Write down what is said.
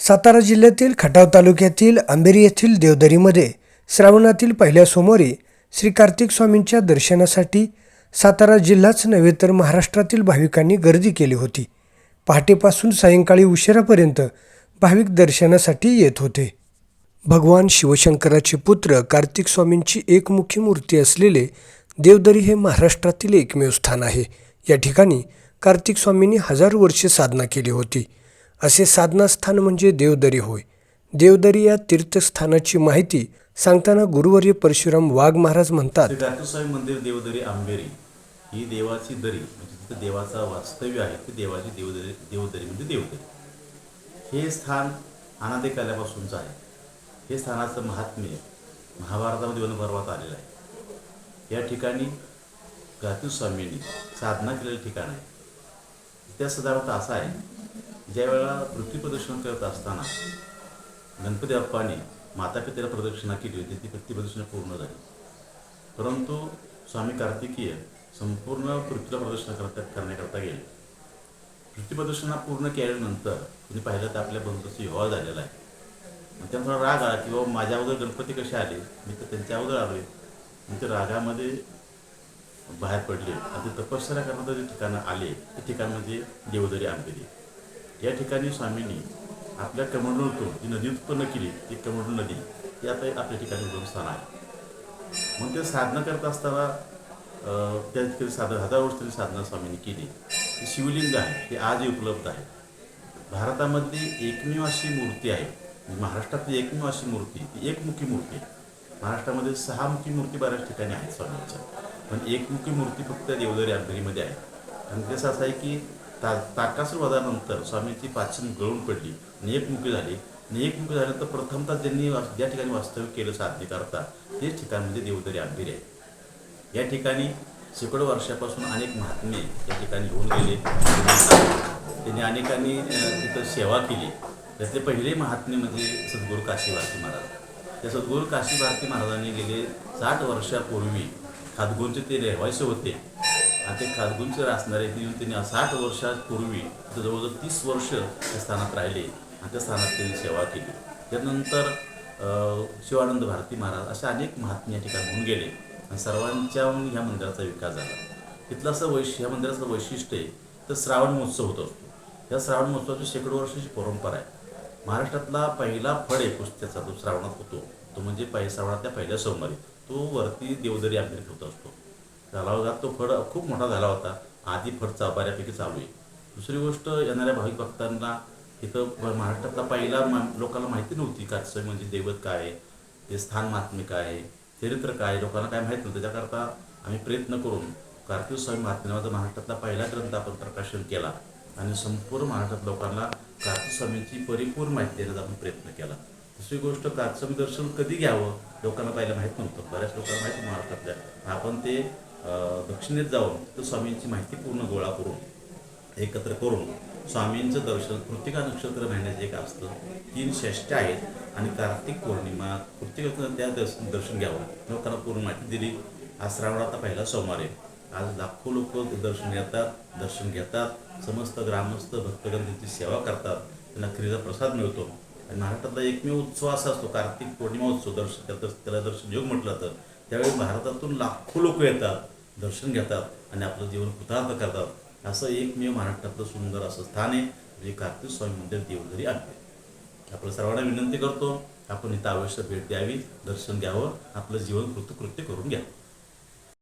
सातारा जिल्ह्यातील खटाव तालुक्यातील अंबेरी येथील देवदरीमध्ये श्रावणातील पहिल्या सोमवारी श्री कार्तिक स्वामींच्या दर्शनासाठी सातारा जिल्हाच नव्हे तर महाराष्ट्रातील भाविकांनी गर्दी केली होती. पहाटेपासून सायंकाळी उशिरापर्यंत भाविक दर्शनासाठी येत होते. भगवान शिवशंकराचे पुत्र कार्तिक स्वामींची एकमुखी मूर्ती असलेले देवदरी हे महाराष्ट्रातील एकमेव स्थान आहे. या ठिकाणी कार्तिक स्वामींनी हजार वर्षे साधना केली होती. असे साधनास्थान म्हणजे देवदरी होय. देवदरी या तीर्थस्थानाची माहिती सांगताना गुरुवर्य परशुराम वाघ महाराज म्हणतात श्री मंदिर देवदरी आंबेरी ही देवाची दरी म्हणजे तिथं देवाचा वास्तव्य आहे ती देवाची देवदरी देवदरी म्हणजे देवदरी. हे स्थान अनादे काल्यापासूनचं आहे. हे स्थानाचं महात्म्य महाभारतामध्ये वनपर्वात आलेलं आहे. या ठिकाणी गातुस्वामींनी साधना केलेलं ठिकाण आहे. त्या सदार्थ असा आहे ज्या वेळेला पृथ्वी प्रदक्षिण करत असताना गणपती बाप्पाने माता पित्याला प्रदक्षिणा केली होती ती पृथ्वी प्रदक्षिणा पूर्ण झाली. परंतु स्वामी कार्तिकीय संपूर्ण पृथ्वीला प्रदक्षिणा करता करण्याकरता गेले. पृथ्वी प्रदक्षिणा पूर्ण केल्यानंतर तुम्ही पाहिलं तर आपल्या बंधूचा विवाह झालेला आहे. मग त्यांचा राग आला की बाबा माझ्या अगोदर गणपती कसे आले? मी तर त्यांच्या अगोदर आलोय मग ते रागामध्ये बाहेर पडले. आणि ते तपश्चर्या करण्याचं जे ठिकाणं आले ते ठिकाण म्हणजे देवदरी आंबेरी या ठिकाणी स्वामींनी आपल्या कमंडलूतून जी नदी उत्पन्न केली ती कमंडळ नदी ती आता आपल्या ठिकाणी दोन स्थान आहे. मग ते साधना करत असताना त्या ठिकाणी साधना हजार वर्ष तरी साधना स्वामींनी केली. ती शिवलिंग आहे ते आजही उपलब्ध आहे. भारतामधली एकमेव अशी मूर्ती आहे म्हणजे महाराष्ट्रातली एकमेव अशी मूर्ती ती एकमुखी मूर्ती आहे. महाराष्ट्रामध्ये सहामुखी मूर्ती बऱ्याच ठिकाणी आहेत स्वामींच्या. पण एकमुखी मूर्ती फक्त देवदरी आंबेरीमध्ये आहे. आणि कसं असं आहे की ता ताकासूर वधानंतर स्वामींची पाचन गळून पडली आणि एकमुखी झाली आणि एकमुखी झाल्यानंतर प्रथमतः ज्यांनी ज्या ठिकाणी वास्तव्य केलं साधनेकरता तेच ठिकाण म्हणजे देवदरी आंबेरी आहे. या ठिकाणी शेकडो वर्षापासून अनेक महात्मे या ठिकाणी होऊन गेले. त्यांनी अनेकांनी तिथं सेवा केली. त्यातले पहिले महात्मे म्हणजे सद्गुरू काशी भारती महाराज. त्या सद्गुरू काशी भारती महाराजांनी गेले साठ वर्षापूर्वी. खातगुंचे ते रहिवासी होते. आणि ते खातगुंचे असणारे इथे येऊन त्यांनी साठ वर्षापूर्वी जवळजवळ तीस वर्ष त्या स्थानात राहिले. आणि त्या स्थानात त्यांनी सेवा केली. त्यानंतर शिवानंद भारती महाराज अशा अनेक महात्मे या ठिकाणी होऊन गेले. आणि सर्वांच्या ह्या मंदिराचा विकास झाला. इथलं असं वैश ह्या मंदिराचं वैशिष्ट्य आहे तर श्रावण महोत्सव होत असतो. या श्रावण महोत्सवाची शेकडो वर्षाची परंपरा आहे. महाराष्ट्रातला पहिला फळ आहे कुस्त्याचा तो श्रावणात होतो. तो म्हणजे पहि श्रावणातल्या पहिल्या सोमवारी. तो वरती देवदरी आंबेरीत होत असतो. झाला होता तो फड खूप मोठा झाला होता. आधी फडचा बऱ्यापैकी चालू आहे. दुसरी गोष्ट येणाऱ्या भाविक भक्तांना इथं महाराष्ट्रातला पहिला मा लोकांना माहिती नव्हती कातसय म्हणजे दैवत काय आहे ते स्थान महात्म्य काय आहे चरित्र काय लोकांना काय माहीत नव्हतं. त्याकरता आम्ही प्रयत्न करून कार्तिक स्वामी महात्म्य नावाचा महाराष्ट्रातला पहिला ग्रंथ आपण प्रकाशन केला आणि संपूर्ण महाराष्ट्रात लोकांना कार्तिक स्वामींची परिपूर्ण माहिती देण्याचा आपण प्रयत्न केला. दुसरी गोष्ट कार्तिक दर्शन कधी घ्यावं लोकांना पहिलं माहीत नव्हतं. बऱ्याच लोकांना माहिती महाराष्ट्रातल्या. आपण ते दक्षिणेत जाऊन तर स्वामींची माहिती पूर्ण गोळा करून एकत्र करून स्वामींचं दर्शन कृतिका नक्षत्र महिन्याचं एक असतं तीन षष्टी आहेत आणि कार्तिक पौर्णिमा कृतिका त्या दर्श दर्शन घ्यावं. लोकांना पूर्ण माहिती दिली. आज श्रावणाचा पहिला सोमवार आहे. आज लाखो लोक दर्शन घेतात दर्शन घेतात. समस्त ग्रामस्थ भक्तगण त्यांची सेवा करतात. त्यांना खरीचा प्रसाद मिळतो. आणि महाराष्ट्रातला एकमेव उत्सव असा असतो कार्तिक पौर्णिमा उत्सव. दर्शन त्याला त्याला दर्शन योग म्हटलं तर त्यावेळी भारतातून लाखो लोक येतात दर्शन घेतात आणि आपलं जीवन कृतार्थ करतात. असं एकमेव महाराष्ट्रातलं सुंदर असं स्थान आहे जे कार्तिक स्वामी मंदिर देवघरी आहे आपल्या सर्वांना विनंती करतो आपण इथं अवश्य भेट द्यावी दर्शन घ्यावं आपलं जीवन कृतकृत्य करून घ्यावं